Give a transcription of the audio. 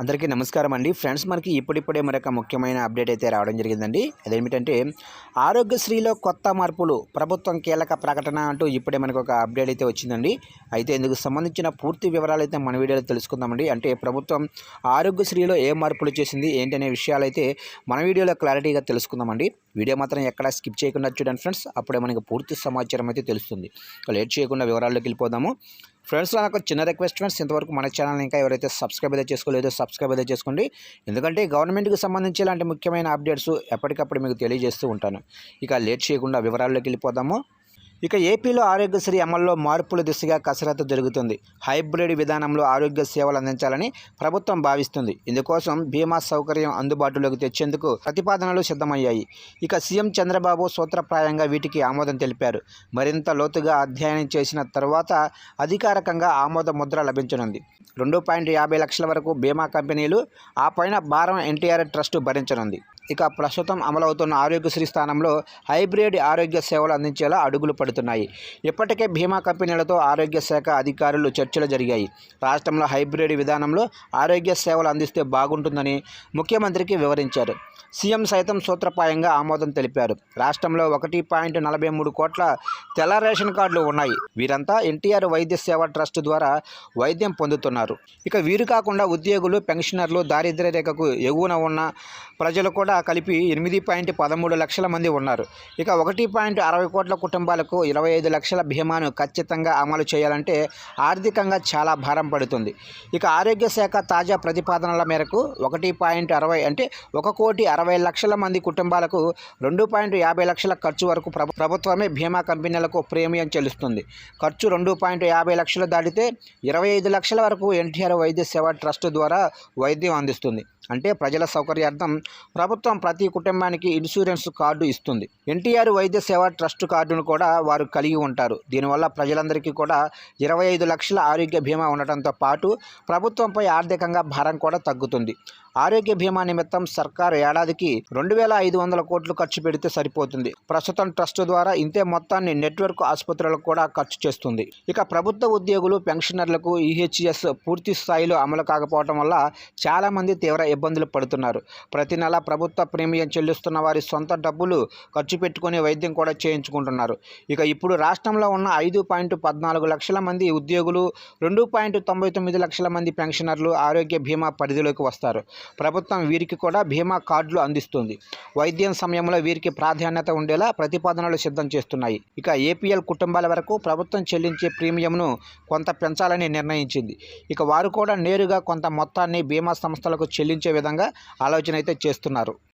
అందరికీ నమస్కారం అండి. ఫ్రెండ్స్ మనకి ఇప్పుడిప్పుడే మరొక ముఖ్యమైన అప్డేట్ అయితే రావడం జరిగిందండి. అదేమిటంటే ఆరోగ్యశ్రీలో కొత్త మార్పులు ప్రభుత్వం కీలక ప్రకటన అంటూ ఇప్పుడే మనకు ఒక అప్డేట్ అయితే వచ్చిందండి. అయితే ఇందుకు సంబంధించిన పూర్తి వివరాలు అయితే మన వీడియోలో తెలుసుకుందామండి. అంటే ప్రభుత్వం ఆరోగ్యశ్రీలో ఏ మార్పులు చేసింది ఏంటనే విషయాలు అయితే మన వీడియోలో క్లారిటీగా తెలుసుకుందామండి. వీడియో మాత్రం ఎక్కడ స్కిప్ చేయకుండా చూడండి ఫ్రెండ్స్. అప్పుడే మనకి పూర్తి సమాచారం అయితే తెలుస్తుంది. లేట్ చేయకుండా వివరాల్లోకి వెళ్ళిపోదాము. ఫ్రెండ్స్ నాకు చిన్న రిక్వెస్ట్ ఫ్రెండ్స్. ఇంతవరకు మన ఛానల్ ఇంకా ఎవరైతే సబ్స్క్రైబ్ అయితే చేసుకోలేదో సబ్స్క్రైబ్ అయితే చేసుకోండి. ఎందుకంటే గవర్నమెంట్కి సంబంధించి ఇలాంటి ముఖ్యమైన అప్డేట్స్ ఎప్పటికప్పుడు మీకు తెలియజేస్తూ ఉంటాను. ఇక లేట్ చేయకుండా వివరాల్లోకి వెళ్ళిపోదాము. ఇక ఏపీలో ఆరోగ్యశ్రీ అమల్లో మార్పుల దిశగా కసరత్తు జరుగుతుంది. హైబ్రిడ్ విధానంలో ఆరోగ్య సేవలు అందించాలని ప్రభుత్వం భావిస్తుంది. ఇందుకోసం బీమా సౌకర్యం అందుబాటులోకి తెచ్చేందుకు ప్రతిపాదనలు సిద్ధమయ్యాయి. ఇక సీఎం చంద్రబాబు సూత్రప్రాయంగా వీటికి ఆమోదం తెలిపారు. మరింత లోతుగా అధ్యయనం చేసిన తర్వాత అధికారికంగా ఆమోద ముద్ర లభించనుంది. రెండు పాయింట్ యాభై లక్షల వరకు బీమా కంపెనీలు ఆ పైన భారం ఎన్టీఆర్ ట్రస్ట్ భరించనుంది. ఇక ప్రస్తుతం అమలవుతున్న ఆరోగ్యశ్రీ స్థానంలో హైబ్రిడ్ ఆరోగ్య సేవలు అందించేలా అడుగులు పడుతున్నాయి. ఇప్పటికే బీమా కంపెనీలతో ఆరోగ్య శాఖ అధికారులు చర్చలు జరిగాయి. రాష్ట్రంలో హైబ్రిడ్ విధానంలో ఆరోగ్య సేవలు అందిస్తే బాగుంటుందని ముఖ్యమంత్రికి వివరించారు. సీఎం సైతం సూత్రప్రాయంగా ఆమోదం తెలిపారు. రాష్ట్రంలో ఒకటి పాయింట్ నలభై మూడు కోట్ల తెల్ల రేషన్ కార్డులు ఉన్నాయి. వీరంతా ఎన్టీఆర్ వైద్య సేవ ట్రస్ట్ ద్వారా వైద్యం పొందుతున్నారు. ఇక వీరు కాకుండా ఉద్యోగులు పెన్షనర్లు దారిద్ర్య రేఖకు ఎగువన ఉన్న ప్రజలు కూడా కలిపి ఎనిమిది పాయింట్ పదమూడు లక్షల మంది ఉన్నారు. ఇక ఒకటి పాయింట్ అరవై కోట్ల కుటుంబాలకు ఇరవై ఐదు లక్షల బీమాను ఖచ్చితంగా అమలు చేయాలంటే ఆర్థికంగా చాలా భారం పడుతుంది. ఇక ఆరోగ్య శాఖ తాజా ప్రతిపాదనల మేరకు ఒకటి పాయింట్ అరవై అంటే ఒక కోటి అరవై లక్షల మంది కుటుంబాలకు రెండు పాయింట్ యాభై లక్షల ఖర్చు వరకు ప్రభుత్వమే బీమా కంపెనీలకు ప్రీమియం చెల్లిస్తుంది. ఖర్చు రెండు పాయింట్ యాభై లక్షలు దాటితే ఇరవై ఐదు లక్షల వరకు ఎన్టీఆర్ వైద్య సేవ ట్రస్ట్ ద్వారా వైద్యం అందిస్తుంది. అంటే ప్రజల సౌకర్యార్థం ప్రభుత్వం ప్రతి కుటుంబానికి ఇన్సూరెన్స్ కార్డు ఇస్తుంది. ఎన్టీఆర్ వైద్య సేవ ట్రస్ట్ కార్డును కూడా వారు కలిగి ఉంటారు. దీనివల్ల ప్రజలందరికీ కూడా ఇరవై ఐదు లక్షల ఆరోగ్య బీమా ఉండటంతో పాటు ప్రభుత్వంపై ఆర్థికంగా భారం కూడా తగ్గుతుంది. ఆరోగ్య బీమా నిమిత్తం సర్కారు ఏడాదికి రెండు వేల ఐదు వందల కోట్లు ఖర్చు పెడితే సరిపోతుంది. ప్రస్తుతం ట్రస్ట్ ద్వారా ఇంతే మొత్తాన్ని నెట్వర్క్ ఆసుపత్రులకు కూడా ఖర్చు చేస్తుంది. ఇక ప్రభుత్వ ఉద్యోగులు పెన్షనర్లకు ఈహెచ్ఎస్ పూర్తి స్థాయిలో అమలు కాకపోవడం వల్ల చాలామంది తీవ్ర ఇబ్బందులు పడుతున్నారు. ప్రతి నెల ప్రభుత్వ ప్రీమియం చెల్లిస్తున్న వారి సొంత డబ్బులు ఖర్చు పెట్టుకుని వైద్యం కూడా చేయించుకుంటున్నారు. ఇక ఇప్పుడు రాష్ట్రంలో ఉన్న ఐదు పాయింట్ పద్నాలుగు లక్షల మంది ఉద్యోగులు రెండు పాయింట్ తొంభై తొమ్మిది లక్షల మంది పెన్షనర్లు ఆరోగ్య బీమా పరిధిలోకి వస్తారు. ప్రభుత్వం వీరికి కూడా బీమా కార్డులు అందిస్తుంది. వైద్యం సమయంలో వీరికి ప్రాధాన్యత ఉండేలా ప్రతిపాదనలు సిద్ధం చేస్తున్నాయి. ఇక ఏపీఎల్ కుటుంబాల వరకు ప్రభుత్వం చెల్లించే ప్రీమియంను కొంత పెంచాలని నిర్ణయించింది. ఇక వారు కూడా నేరుగా కొంత మొత్తాన్ని బీమా సంస్థలకు చెల్లించే విధంగా ఆలోచన అయితే చేస్తున్నారు.